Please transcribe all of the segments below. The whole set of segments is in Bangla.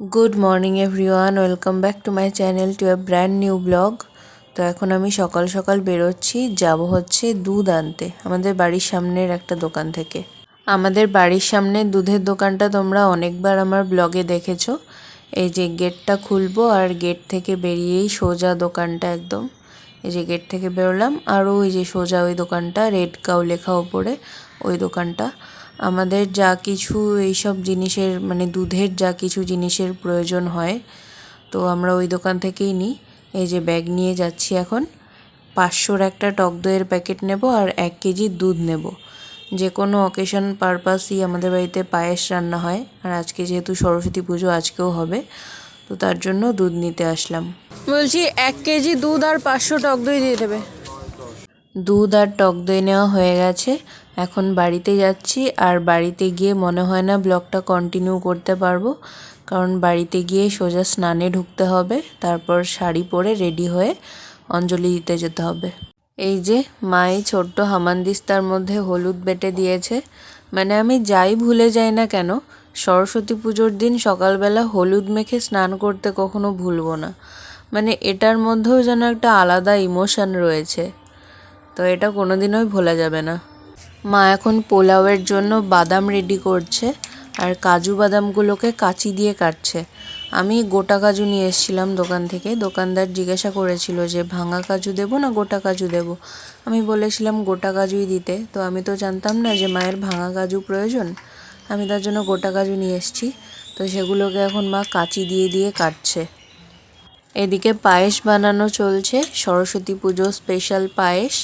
Good morning everyone welcome back to my channel to a brand new blog তো এখন আমি সকাল সকাল বেরোচ্ছি। যাব হচ্ছে দুধ আনতে। আমাদের বাড়ির সামনের একটা দোকান থেকে। আমাদের বাড়ির সামনে দুধের দোকানটা তোমরা অনেকবার আমার ব্লগে দেখেছ। এই যে গেটটা খুলবো আর গেট থেকে বেরিয়েই সোজা দোকানটা একদম। এই যে গেট থেকে বেরোলাম আরও ওই যে সোজা ওই দোকানটা রেড কাউ লেখা ওপরে, ওই দোকানটা। আমাদের যা কিছু এইসব জিনিসের মানে দুধের যা কিছু জিনিসের প্রয়োজন হয়, তো আমরা ওই দোকান থেকেই নিই। এই যে ব্যাগ নিয়ে যাচ্ছি এখন। পাঁচশোর একটা টক দইয়ের প্যাকেট নেব আর এক কেজি দুধ নেব। যে কোনো অকেশন পারপাসই আমাদের বাড়িতে পায়েস রান্না হয়, আর আজকে যেহেতু সরস্বতী পুজো, আজকেও হবে, তো তার জন্য দুধ নিতে আসলাম। বলছি এক কেজি দুধ আর পাঁচশো টক দই দিয়ে দেবে। দুধ আর টক দই নেওয়া হয়ে গেছে। এখন বাড়িতে যাচ্ছি আর বাড়িতে গিয়ে মনে হয় না ব্লগটা কন্টিনিউ করতে পারব। কারণ বাড়িতে গিয়ে সোজা স্নানে ঢুকতে হবে, তারপর শাড়ি পরে রেডি হয়ে অঞ্জলি দিতে যেতে হবে। এই যে, মাই ছোট্ট হামানদিস্তার মধ্যে হলুদ বেটে দিয়েছে। মানে আমি যাই ভুলে যাই না কেন, সরস্বতী পুজোর দিন সকালবেলা হলুদ মেখে স্নান করতে কখনো ভুলবো না। মানে এটার মধ্যেও যেন একটা আলাদা ইমোশন রয়েছে। তো এটা কোনোদিনই ভোলা যাবে না। মা এখন পোলাওয়ের জন্য বাদাম রেডি করছে আর কাজু বাদামগুলোকে কাঁচি দিয়ে কাটছে। আমি গোটা কাজু নিয়ে এসেছিলাম দোকান থেকে। দোকানদার জিজ্ঞাসা করেছিল যে, ভাঙা কাজু দেবো না গোটা কাজু দেবো? আমি বলেছিলাম, গোটা কাজুই দিতে। তো আমি তো জানতাম না যে, মায়ের ভাঙা কাজু প্রয়োজন? আমি তার জন্য গোটা কাজু নিয়ে এসেছি। তো সেগুলোকে এখন মা কাঁচি দিয়ে দিয়ে কাটছে। এদিকে পায়েস বানানো চলছে, সরস্বতী পুজো স্পেশাল পায়েস।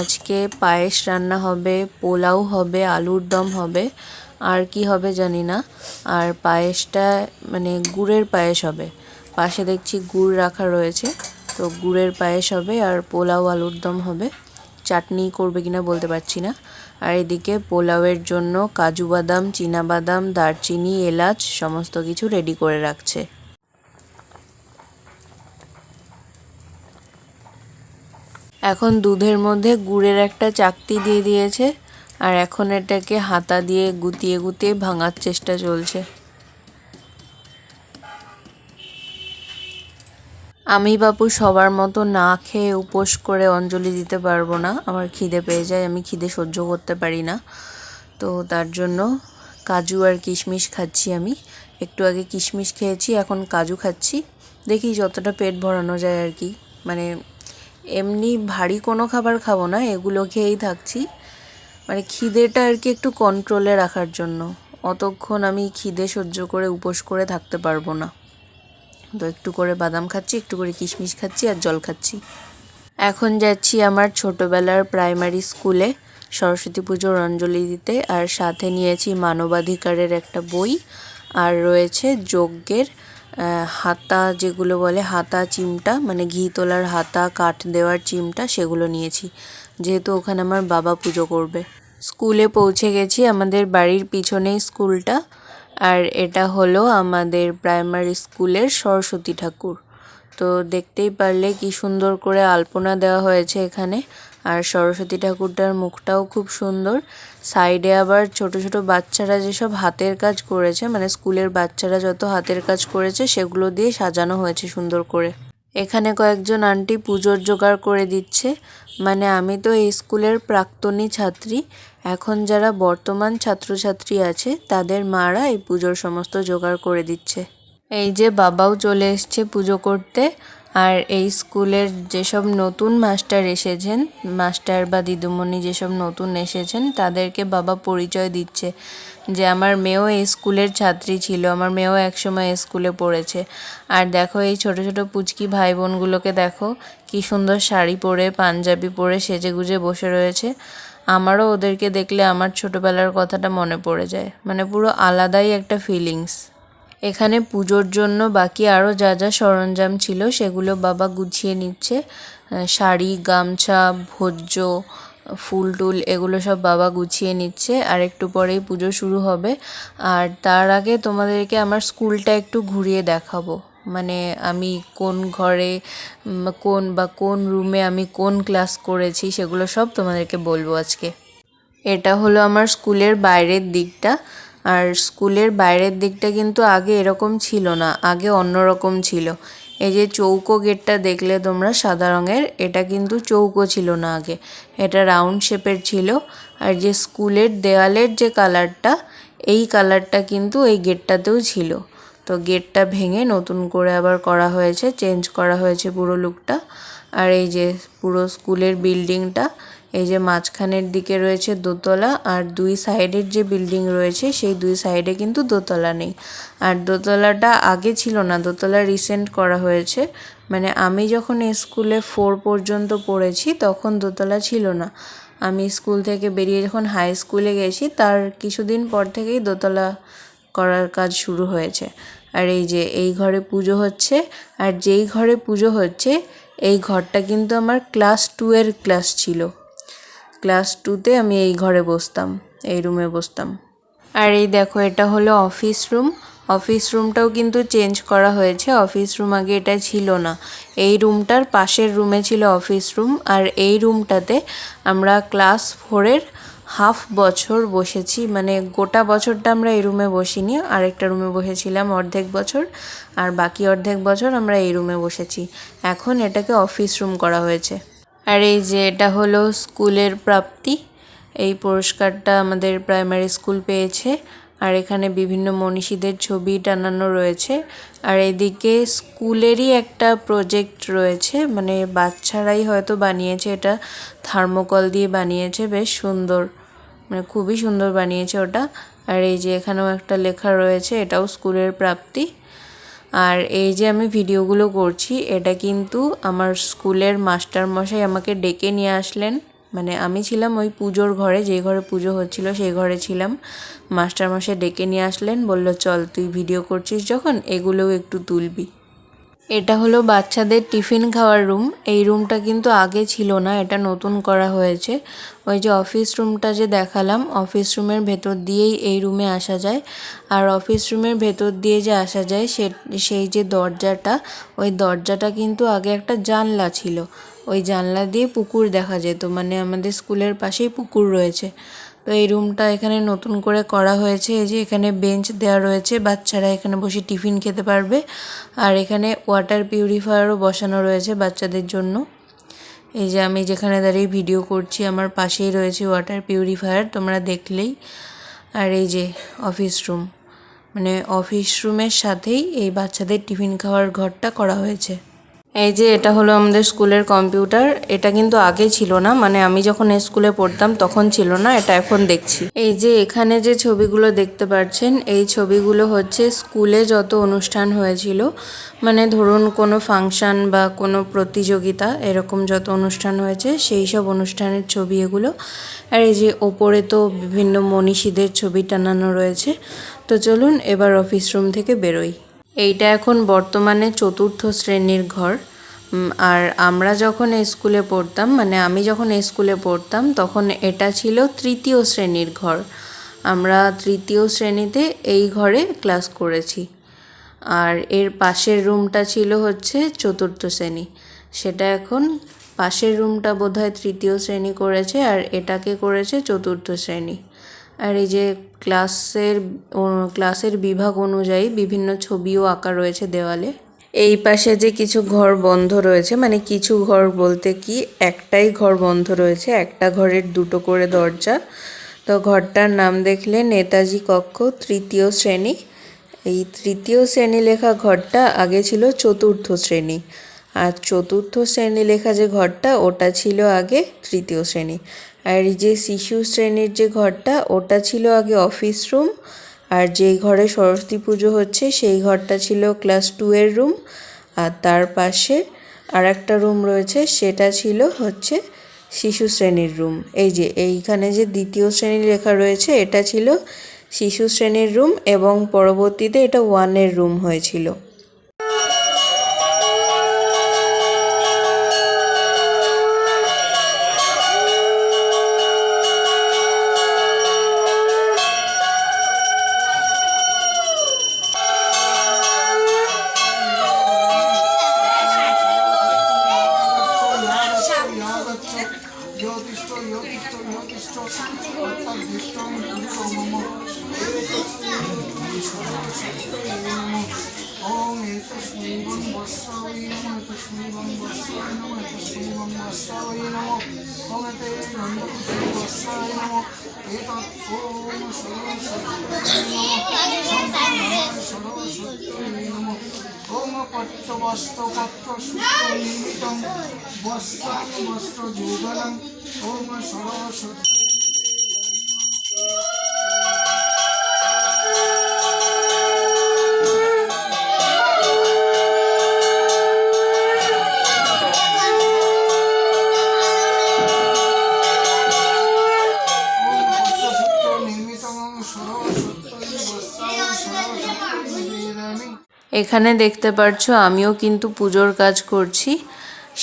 আজকে পায়েস রান্না হবে, পোলাও হবে, আলুর দম হবে, আর কি হবে জানি না। আর পায়েসটা মানে গুড়ের পায়েস হবে। পাশে দেখছি গুড় রাখা রয়েছে, তো গুড়ের পায়েস হবে আর পোলাও আলুর দম হবে। চাটনি করবে কিনা বলতে পারছি না। আর এদিকে পোলাওয়ের জন্য কাজু বাদাম বাদাম, দারচিনি, এলাচ, সমস্ত কিছু রেডি করে রাখছে। এখন দুধের মধ্যে গুড়ের একটা চাকতি দিয়ে দিয়েছে, আর এখন এটাকে হাতা দিয়ে গুতিয়ে গুতিয়ে ভাঙার চেষ্টা চলছে। আমি বাপু সবার মতো না খেয়ে উপোস করে অঞ্জলি দিতে পারব না, আমার খিদে পেয়ে যায়, আমি খিদে সহ্য করতে পারি না। তো তার জন্য কাজু আর কিশমিশ খাচ্ছি আমি। একটু আগে কিশমিশ খেয়েছি, এখন কাজু খাচ্ছি। দেখি যতটা পেট ভরানো যায় আর কি মানে এমনি ভারী কোনো খাবার খাব না, এগুলো খেয়েই থাকছি। মানে খিদেটা আর কি একটু কন্ট্রোলে রাখার জন্য। অতক্ষণ আমি খিদে সহ্য করে, উপোস করে থাকতে পারব না। তো একটু করে বাদাম খাচ্ছি, একটু করে কিশমিশ খাচ্ছি আর জল খাচ্ছি। এখন যাচ্ছি আমার ছোটোবেলার প্রাইমারি স্কুলে সরস্বতী পুজোর অঞ্জলি দিতে। আর সাথে নিয়েছি মানবাধিকারের একটা বই। আর রয়েছে যজ্ঞের হাতা যেগুলো বলে হাতা চিমটা মানে ঘি তোলার হাতা, কাঠ দেওয়ার চিমটা, সেগুলো নিয়েছি। যেহেতু ওখানে আমার বাবা পুজো করবে। স্কুলে পৌঁছে গেছি আমাদের বাড়ির পিছনেই স্কুলটা। আর এটা হলো আমাদের প্রাইমারি স্কুলের সরস্বতী ঠাকুর। তো দেখতেই পারলে কি সুন্দর করে আলপনা দেওয়া হয়েছে এখানে। আর সরস্বতী ঠাকুরটার মুখটাও খুব সুন্দর। সাইডে আবার ছোট ছোট বাচ্চারা যেসব হাতের কাজ করেছে মানে স্কুলের বাচ্চারা যত হাতের কাজ করেছে, সেগুলো দিয়ে সাজানো হয়েছে সুন্দর করে। এখানে কয়েকজন আন্টি পুজোর জোগাড় করে দিচ্ছে। মানে আমি তো এই স্কুলের প্রাক্তনী ছাত্রী। এখন যারা বর্তমান ছাত্রছাত্রী আছে, তাদের মারা এই পুজোর সমস্ত জোগাড় করে দিচ্ছে। এই যে বাবাও চলে এসছে পুজো করতে। আর এই স্কুলের যেসব নতুন মাস্টার এসেছেন, মাস্টার বা দিদিমণি যেসব নতুন এসেছেন, তাদেরকে বাবা পরিচয় দিচ্ছে যে আমার মেয়েও এই স্কুলের ছাত্রী ছিল, আমার মেয়েও একসময় স্কুলে পড়েছে। আর দেখো এই ছোট ছোট পুচকি ভাই বোনগুলোকে দেখো, কি সুন্দর শাড়ি পরে, পাঞ্জাবি পরে সেজে গুজে বসে রয়েছে। আমারও ওদেরকে দেখলে আমার ছোটবেলার কথাটা মনে পড়ে যায়। মানে পুরো আলাদাই একটা ফিলিংস এখানে পুজোর জন্য বাকি আরও যা যা সরঞ্জাম ছিল সেগুলো বাবা গুছিয়ে নিচ্ছে। শাড়ি, গামছা, ভোজ্য, ফুল টুল এগুলো সব বাবা গুছিয়ে নিচ্ছে। আর একটু পরেই পুজো শুরু হবে। আর তার আগে তোমাদেরকে আমার স্কুলটা একটু ঘুরিয়ে দেখাবো। মানে আমি কোন ঘরে কোন বা কোন রুমে আমি কোন ক্লাস করেছি সেগুলো সব তোমাদেরকে বলব আজকে। এটা হলো আমার স্কুলের বাইরের দিকটা। আর স্কুলের বাইরের দিকটা কিন্তু আগে এরকম ছিল না, আগে অন্যরকম ছিল। এই যে চৌকো গেটটা দেখলে তোমরা সাদা রঙের, এটা কিন্তু চৌকো ছিল না আগে। এটা রাউন্ড শেপের ছিল। আর যে স্কুলের দেওয়ালের যে কালারটা, এই কালারটা কিন্তু এই গেটটাতেও ছিল। তো গেটটা ভেঙে নতুন করে আবার করা হয়েছে, চেঞ্জ করা হয়েছে পুরো লুকটা। আর এই যে পুরো স্কুলের বিল্ডিংটা এই যে মাঝখানের দিকে রয়েছে দোতলা আর দুই সাইডের যে বিল্ডিং রয়েছে সেই দুই সাইডে কিন্তু দোতলা নেই। আর দোতলাটা আগে ছিল না, দোতলা রিসেন্ট করা হয়েছে। মানে আমি যখন স্কুলে ফোর পর্যন্ত পড়েছি তখন দোতলা ছিল না। আমি স্কুল থেকে বেরিয়ে যখন হাই স্কুলে গেছি তার কিছুদিন পর থেকেই দোতলা করার কাজ শুরু হয়েছে। আর এই যে এই ঘরে পুজো হচ্ছে, আর যেই ঘরে পুজো হচ্ছে, এই ঘরটা কিন্তু আমার ক্লাস টু এর ক্লাস ছিল। ক্লাস টুতে আমি এই ঘরে বসতাম, এই রুমে বসতাম। আর এই দেখো, এটা হলো অফিস রুম। অফিস রুমটাও কিন্তু চেঞ্জ করা হয়েছে, অফিস রুম আগে এটা ছিল না। এই রুমটার পাশের রুমে ছিল অফিস রুম, আর এই রুমটাতে আমরা ক্লাস ফোরের হাফ বছর বসেছি। মানে গোটা বছরটা আমরা এই রুমে বসিনি, আরেকটা রুমে বসেছিলাম অর্ধেক বছর, আর বাকি অর্ধেক বছর আমরা এই রুমে বসেছি। এখন এটাকে অফিস রুম করা হয়েছে। আর এই যে এটা হলো স্কুলের প্রাপ্তি। এই পুরস্কারটা আমাদের প্রাইমারি স্কুল পেয়েছে। আর এখানে বিভিন্ন মনীষীদের ছবি টানানো রয়েছে। আর এদিকে স্কুলেরই একটা প্রজেক্ট রয়েছে। মানে বাচ্চারাই হয়তো বানিয়েছে এটা। থার্মোকল দিয়ে বানিয়েছে। বেশ সুন্দর। মানে খুবই সুন্দর বানিয়েছে ওটা। আর এই যে এখানেও একটা লেখা রয়েছে, এটাও স্কুলের প্রাপ্তি। আর এই যে আমি ভিডিওগুলো করছি, এটা কিন্তু আমার স্কুলের মাস্টার মশাই আমাকে ডেকে নিয়ে আসলেন। মানে আমি ছিলাম ওই পুজোর ঘরে যে ঘরে পুজো হচ্ছিল সেই ঘরে ছিলাম। মাস্টার মশাই ডেকে নিয়ে আসলেন, বলল, চল, তুই ভিডিও করছিস যখন, এগুলোও একটু তুলবি। এটা হলো বাচ্চাদের টিফিন খাওয়ার রুম। এই রুমটা কিন্তু আগে ছিল না, এটা নতুন করা হয়েছে। ওই যে অফিস রুমটা যে দেখালাম, অফিস রুমের ভেতর দিয়েই এই রুমে আসা যায়। আর অফিস রুমের ভেতর দিয়ে যে আসা যায়, সে, সেই যে দরজাটা, ওই দরজাটা কিন্তু আগে একটা জানলা ছিল। ওই জানলা দিয়ে পুকুর দেখা যেত মানে আমাদের স্কুলের পাশেই পুকুর রয়েছে। তো এই রুমটা এখানে নতুন করে করা হয়েছে। এই যে এখানে বেঞ্চ দেওয়া রয়েছে। বাচ্চারা এখানে বসে টিফিন খেতে পারবে। আর এখানে ওয়াটার পিউরিফায়ারও বসানো রয়েছে বাচ্চাদের জন্য। এই যে আমি যেখানে দাঁড়িয়ে ভিডিও করছি, আমার পাশেই রয়েছে ওয়াটার পিউরিফায়ার। তোমরা দেখলেই। আর এই যে অফিস রুম। মানে অফিস রুমের সাথেই এই বাচ্চাদের টিফিন খাওয়ার ঘরটা করা হয়েছে। এই যে এটা হলো আমাদের স্কুলের কম্পিউটার, এটা কিন্তু আগে ছিল না মানে আমি যখন স্কুলে পড়তাম তখন ছিল না, এটা এখন দেখছি। এই যে এখানে যে ছবিগুলো দেখতে পাচ্ছেন এই ছবিগুলো হচ্ছে স্কুলে যত অনুষ্ঠান হয়েছিল মানে ধরুন কোনো ফাংশন বা কোনো প্রতিযোগিতা, এরকম যত অনুষ্ঠান হয়েছে, সেই সব অনুষ্ঠানের ছবি এগুলো। আর এই যে ওপরে তো বিভিন্ন মনীষীদের ছবি টানানো রয়েছে। তো চলুন এবার অফিস রুম থেকে বেরোই। এইটা এখন বর্তমানে চতুর্থ শ্রেণির ঘর। আর আমরা যখন স্কুলে পড়তাম মানে আমি যখন স্কুলে পড়তাম, তখন এটা ছিল তৃতীয় শ্রেণির ঘর। আমরা তৃতীয় শ্রেণীতে এই ঘরে ক্লাস করেছি। আর এর পাশের রুমটা ছিল হচ্ছে চতুর্থ শ্রেণি। সেটা এখন পাশের রুমটা বোধহয় তৃতীয় শ্রেণি করেছে, আর এটাকে করেছে চতুর্থ শ্রেণি। আর এই যে ক্লাসের ক্লাসের বিভাগ অনুযায়ী বিভিন্ন ছবিও আঁকা রয়েছে দেওয়ালে। এই পাশে যে কিছু ঘর বন্ধ রয়েছে মানে কিছু ঘর বলতে কি, একটাই ঘর বন্ধ রয়েছে, একটা ঘরের দুটো করে দরজা। তো ঘরটার নাম দেখলে নেতাজি কক্ষ, তৃতীয় শ্রেণি। এই তৃতীয় শ্রেণি লেখা ঘরটা আগে ছিল চতুর্থ শ্রেণি। আর চতুর্থ শ্রেণি লেখা যে ঘরটা, ওটা ছিল আগে তৃতীয় শ্রেণি। আর এই যে শিশু শ্রেণির যে ঘরটা, ওটা ছিল আগে অফিস রুম আর যেই ঘরে সরস্বতী পুজো হচ্ছে, সেই ঘরটা ছিল ক্লাস টু এর রুম আর তার পাশে আর একটা রুম রয়েছে, সেটা ছিল হচ্ছে শিশু শ্রেণির রুম এই যে এইখানে যে দ্বিতীয় শ্রেণি লেখা রয়েছে, এটা ছিল শিশু শ্রেণির রুম এবং পরবর্তীতে এটা ওয়ানের রুম হয়েছিল। ওম সরস্বত্যৈ নমঃ সরস্বত্যৈ নমঃ ওম পত্র বস্ত্র বস্ত্রাং যৌবনং ওম সরস্বত্যৈ এখানে দেখতে পারছ, আমিও কিন্তু পুজোর কাজ করছি।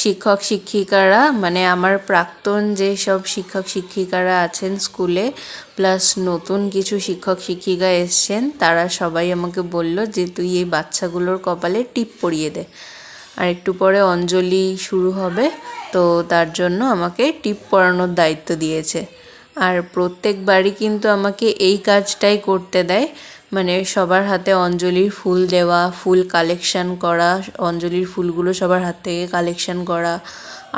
শিক্ষক শিক্ষিকারা মানে আমার প্রাক্তন যে সব শিক্ষক শিক্ষিকারা আছেন স্কুলে, প্লাস নতুন কিছু শিক্ষক শিক্ষিকা এসছেন, তারা সবাই আমাকে বলল যে, তুই এই বাচ্চাগুলোর কপালে টিপ পরিয়ে দে। আর একটু পরে অঞ্জলি শুরু হবে, তো তার জন্য আমাকে টিপ পরানোর দায়িত্ব দিয়েছে। আর প্রত্যেকবারই কিন্তু আমাকে এই কাজটাই করতে দেয় মানে সবার হাতে অঞ্জলির ফুল দেওয়া, ফুল কালেকশন করা, অঞ্জলির ফুলগুলো সবার হাত থেকে কালেকশন করা,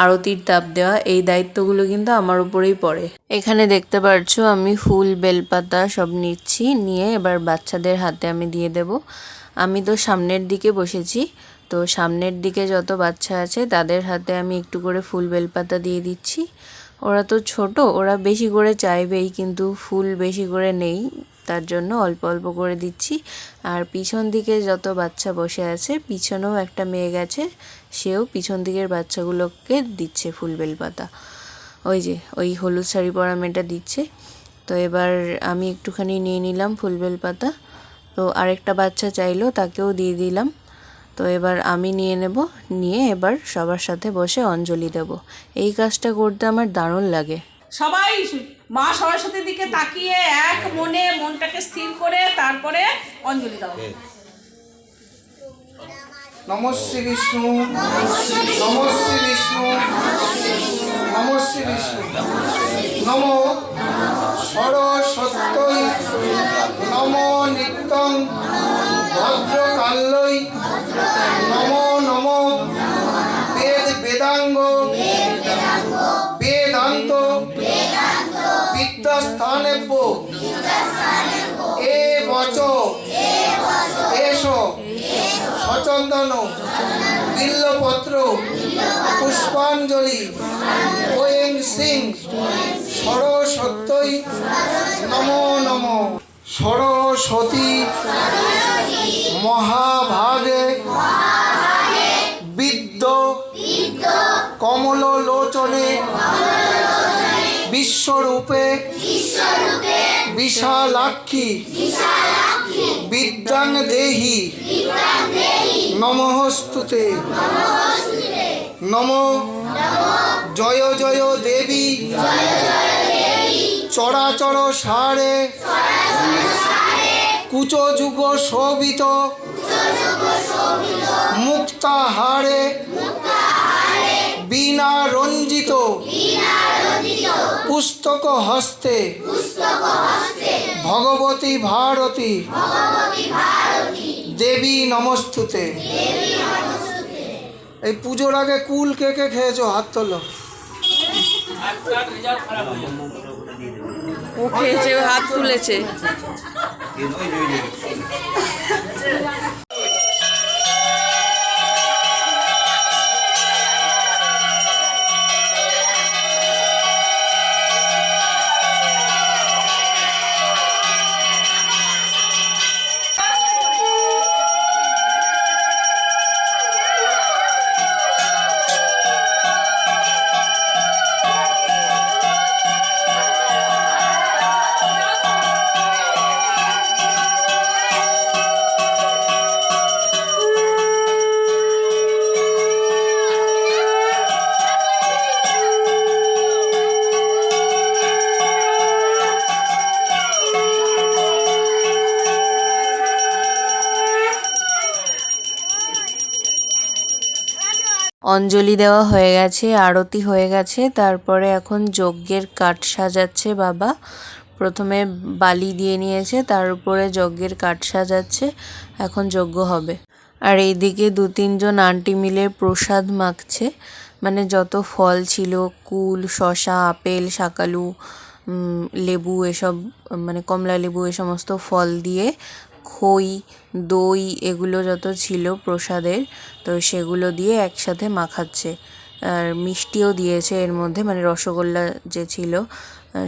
আরতির তাপ দেওয়া, এই দায়িত্বগুলো কিন্তু আমার উপরেই পড়ে। এখানে দেখতে পারছ আমি ফুল, বেলপাতা সব নিচ্ছি, নিয়ে এবার বাচ্চাদের হাতে আমি দিয়ে দেব। আমি তো সামনের দিকে বসেছি, তো সামনের দিকে যত বাচ্চা আছে তাদের হাতে আমি একটু করে ফুল, বেলপাতা দিয়ে দিচ্ছি। ওরা তো ছোট, ওরা বেশি করে চাইবেই, কিন্তু ফুল বেশি করে নেই। তার জন্য অল্প অল্প করে দিচ্ছি। আর পিছন দিকে যত বাচ্চা বসে আছে, পিছনেও একটা মেয়ে গেছে, সেও পিছন দিকের বাচ্চাগুলোকে দিচ্ছে ফুল বেলপাতা। ওই যে, ওই হলুদ শাড়ি পরা মেয়েটা দিচ্ছে। তো এবার আমি একটুখানি নিয়ে নিলাম ফুল বেলপাতা। তো আরেকটা বাচ্চা চাইলো, তাকেও দিয়ে দিলাম। তো এবার আমি নিয়ে নেব, নিয়ে এবার সবার সাথে বসে অঞ্জলি দেব। এই কাজটা করতে আমার দারুণ লাগে। সবাই মা সরস্বতীর দিকে তাকিয়ে এক মনে মনটাকে স্থির করে তারপরে অঞ্জলি দাও। নম শ্রী বিষ্ণু। নম শ্রী বিষ্ণু। নম শ্রী বিষ্ণু। নম সরস্বত্যই নম নিত্যং ভদ্রকাল্যই নম নম। বেদ বেদাঙ্গ বিদ্যাস্থানেব্য এ বচ এসো। সচন্দন বিল্লপত্র। পুষ্পাঞ্জলি। ওয়েং সিং। সরস্বত্যই নম নম। সরস্বতী। মহাভাগে। বিশ্বরূপে। বিশালাক্ষী। বিদ্যাং দেহি। নমস্তুতে। নম। জয় জয় দেবী। চরাচর সারে। কুচযুগ শোভিত। মুক্তাহারে বীণা রঞ্জিত। পুস্তক হস্তে। ভগবতী ভারতী। দেবী নমস্তুতে। এই পুজোর আগে কুল কে কে খেয়েছো? হাত তোলো। ও খেয়েছে হাত তুলেছে। অঞ্জলি দেওয়া হয়ে গেছে, আরতি হয়ে গেছে। তারপরে এখন যজ্ঞের কাঠ সাজাচ্ছে বাবা। প্রথমে বালি দিয়ে নিয়েছে, তার উপরে যজ্ঞের কাঠ সাজাচ্ছে। এখন যজ্ঞ হবে। আর এইদিকে দু তিনজন আন্টি মিলে প্রসাদ মাখছে। মানে যত ফল ছিল, কুল শশা আপেল, শাকালু লেবু এসব মানে কমলা লেবু এ সমস্ত ফল দিয়ে খই, দই এগুলো যত ছিল প্রসাদের, তো সেগুলো দিয়ে একসাথে মাখাচ্ছে। আর মিষ্টিও দিয়েছে এর মধ্যে মানে রসগোল্লা যে ছিল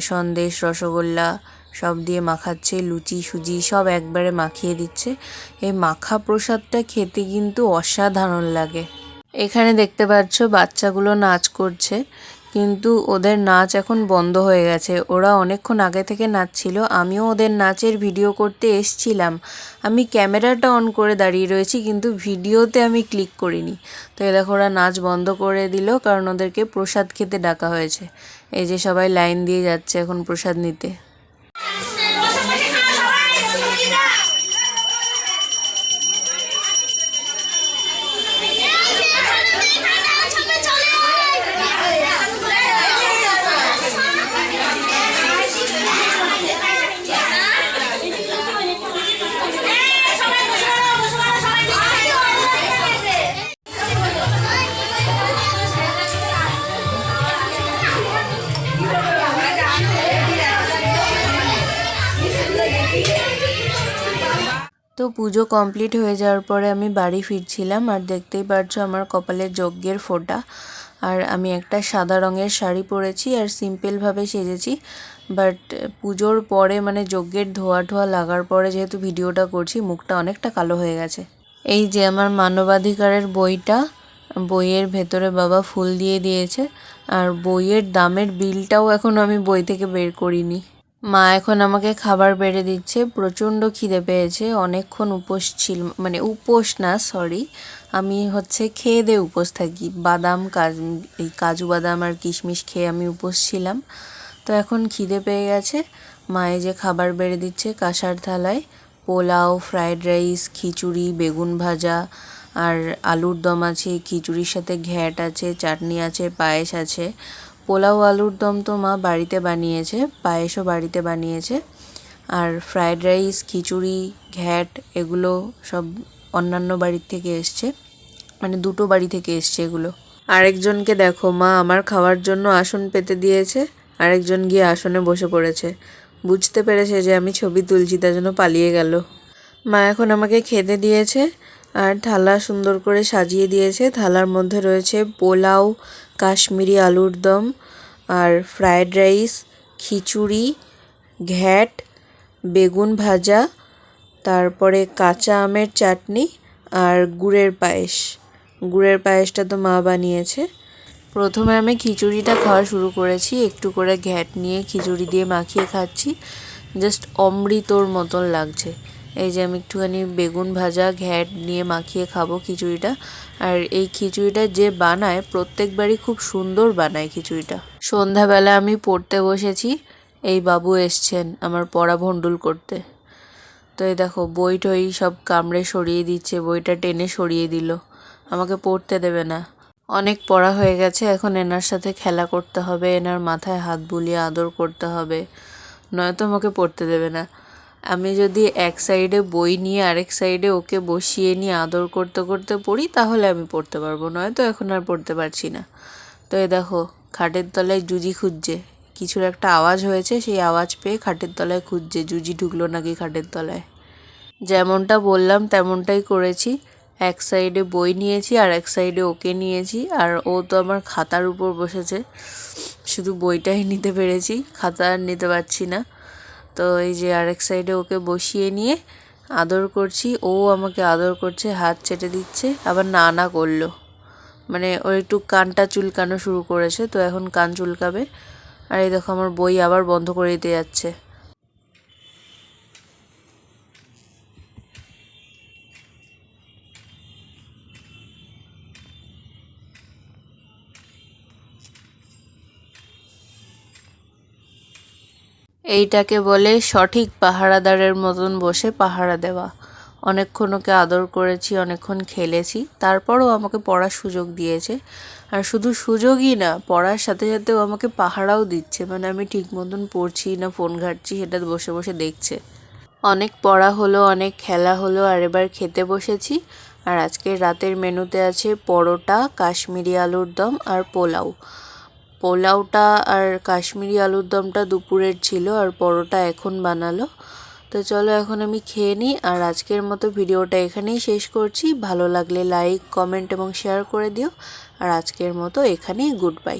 সন্দেশ, রসগোল্লা সব দিয়ে মাখাচ্ছে, লুচি, সুজি সব একবারে মাখিয়ে দিচ্ছে। এই মাখা প্রসাদটা খেতে কিন্তু অসাধারণ লাগে। এখানে দেখতে পাচ্ছ বাচ্চাগুলো নাচ করছে। কিন্তু ওদের নাচ এখন বন্ধ হয়ে গেছে। ওরা অনেকক্ষণ আগে থেকে নাচছিল। আমিও ওদের নাচের ভিডিও করতে এসছিলাম। আমি ক্যামেরাটা অন করে দাঁড়িয়ে রয়েছি, কিন্তু ভিডিওতে আমি ক্লিক করিনি। তো এ দেখো, ওরা নাচ বন্ধ করে দিল, কারণ ওদেরকে প্রসাদ খেতে ডাকা হয়েছে। এই যে সবাই লাইন দিয়ে যাচ্ছে এখন প্রসাদ নিতে। তো পুজো কমপ্লিট হয়ে যাওয়ার পরে আমি বাড়ি ফিরছিলাম আর দেখতেই পারছ আমার কপালে যজ্ঞের ফোঁটা। আর আমি একটা সাদা রঙের শাড়ি পরেছি আর সিম্পলভাবে সেজেছি। বাট পুজোর পরে মানে যজ্ঞের ধোয়া ঠোয়া লাগার পরে যেহেতু ভিডিওটা করছি, মুখটা অনেকটা কালো হয়ে গেছে। এই যে আমার মানবাধিকারের বইটা, বইয়ের ভেতরে বাবা ফুল দিয়ে দিয়েছে। আর বইয়ের দামের বিলটাও এখন আমি বই থেকে বের করিনি। মা এখন আমাকে খাবার বেড়ে দিচ্ছে, প্রচণ্ড খিদে পেয়েছে, অনেকক্ষণ উপোস ছিল মানে উপোস না সরি আমি হচ্ছে খেয়ে দিয়ে উপোস থাকি, বাদাম, কাজু, এই কাজু বাদাম আর কিশমিশ খেয়ে আমি উপোস ছিলাম। তো এখন খিদে পেয়ে গেছে মায়ে যে খাবার বেড়ে দিচ্ছে, কাঁসার থালায় পোলাও ফ্রায়েড রাইস খিচুড়ি, বেগুন ভাজা আর আলুর দম আছে, খিচুড়ির সাথে ঘ্যাট আছে, চাটনি আছে, পায়েস আছে। পোলাও আলুর দম তো মা বাড়িতে বানিয়েছে, পায়েসও বাড়িতে বানিয়েছে। আর ফ্রায়েড রাইস, খিচুড়ি, ঘ্যাট, এগুলো সব অন্যান্য বাড়ির থেকে এসছে। মানে দুটো বাড়ি থেকে এসছে এগুলো। আরেকজনকে দেখো, মা আমার খাওয়ার জন্য আসন পেতে দিয়েছে, আরেকজন গিয়ে আসনে বসে পড়েছে। বুঝতে পেরেছে যে আমি ছবি তুলছি, তার জন্য পালিয়ে গেল। মা এখন আমাকে খেতে দিয়েছে আর থালা সুন্দর করে সাজিয়ে দিয়েছে। থালার মধ্যে রয়েছে পোলাও, কাশ্মীরি আলুর দম আর ফ্রায়েড রাইস, খিচুড়ি, ঘ্যাট, বেগুন ভাজা, তারপরে কাঁচা আমের চাটনি আর গুড়ের পায়েস। গুড়ের পায়েসটা তো মা বানিয়েছে। প্রথমে আমি খিচুড়িটা খাওয়া শুরু করেছি। একটু করে ঘ্যাট নিয়ে খিচুড়ি দিয়ে মাখিয়ে খাচ্ছি। জাস্ট অমৃতর মতন লাগছে। এই যে আমি একটুখানি বেগুন ভাজা, ঘ্যাট নিয়ে মাখিয়ে খাব খিচুড়িটা। আর এই খিচুড়িটা যে বানায়, প্রত্যেকবারই খুব সুন্দর বানায় খিচুড়িটা। সন্ধ্যাবেলা আমি পড়তে বসেছি, এই বাবু এসছেন আমার পড়া ভণ্ডুল করতে। তো এই দেখো, বই টই সব কামড়ে সরিয়ে দিচ্ছে, বইটা টেনে সরিয়ে দিল। আমাকে পড়তে দেবে না। অনেক পড়া হয়ে গেছে, এখন এনার সাথে খেলা করতে হবে, এনার মাথায় হাত বুলিয়ে আদর করতে হবে। নয়তো আমাকে পড়তে দেবে না। আমি যদি এক সাইডে বই নিয়ে আরেক সাইডে ওকে বসিয়ে নিয়ে আদর করতে করতে পড়ি, তাহলে আমি পড়তে পারব, নয়তো এখন আর পড়তে পারছি না। তো এ দেখো, খাটের তলায় জুজি খুঁজছে। কিছুর একটা আওয়াজ হয়েছে, সেই আওয়াজ পেয়ে খাটের তলায় খুঁজছে, জুজি ঢুকলো নাকি খাটের তলায়। যেমনটা বললাম, তেমনটাই করেছি। এক সাইডে বই নিয়েছি, আর এক সাইডে ওকে নিয়েছি, আর ও তো আমার খাতার উপর বসেছে। শুধু বইটাই নিতে পেরেছি, খাতা নিতে পারছি না। তো এই যে আরেক সাইডে ওকে বসিয়ে নিয়ে আদর করছি। ও আমাকে আদর করছে, হাত ছেটে দিচ্ছে, আবার না না করল। মানে ও একটু কানটা চুলকানো শুরু করেছে, তো এখন কান চুলকাবে। আর এই দেখো আমার বই আবার বন্ধ করে দিতে যাচ্ছে। এইটাকে বলে সঠিক পাহারাদারের মতন বসে পাহারা দেওয়া। অনেকক্ষণ ওকে আদর করেছি, অনেকক্ষণ খেলেছি, তারপরও আমাকে পড়ার সুযোগ দিয়েছে। আর শুধু সুযোগই না, পড়ার সাথে সাথে ও আমাকে পাহারাও দিচ্ছে। মানে আমি ঠিক মতন পড়ছি না, ফোন ঘাটছি, সেটা বসে বসে দেখছে। অনেক পড়া হলো, অনেক খেলা হলো, আর এবার খেতে বসেছি। আর আজকের রাতের মেনুতে আছে পরোটা, কাশ্মীরি আলুর দম আর পোলাও। পোলাওটা আর কাশ্মীরি আলুর দমটা দুপুরের ছিল আর পরোটা এখন বানালো। তো চলো এখন আমি খেয়ে নিই আর আজকের মতো ভিডিওটা এখানেই শেষ করছি। ভালো লাগলে লাইক কমেন্ট এবং শেয়ার করে দিও। আর আজকের মতো এখানেই গুড বাই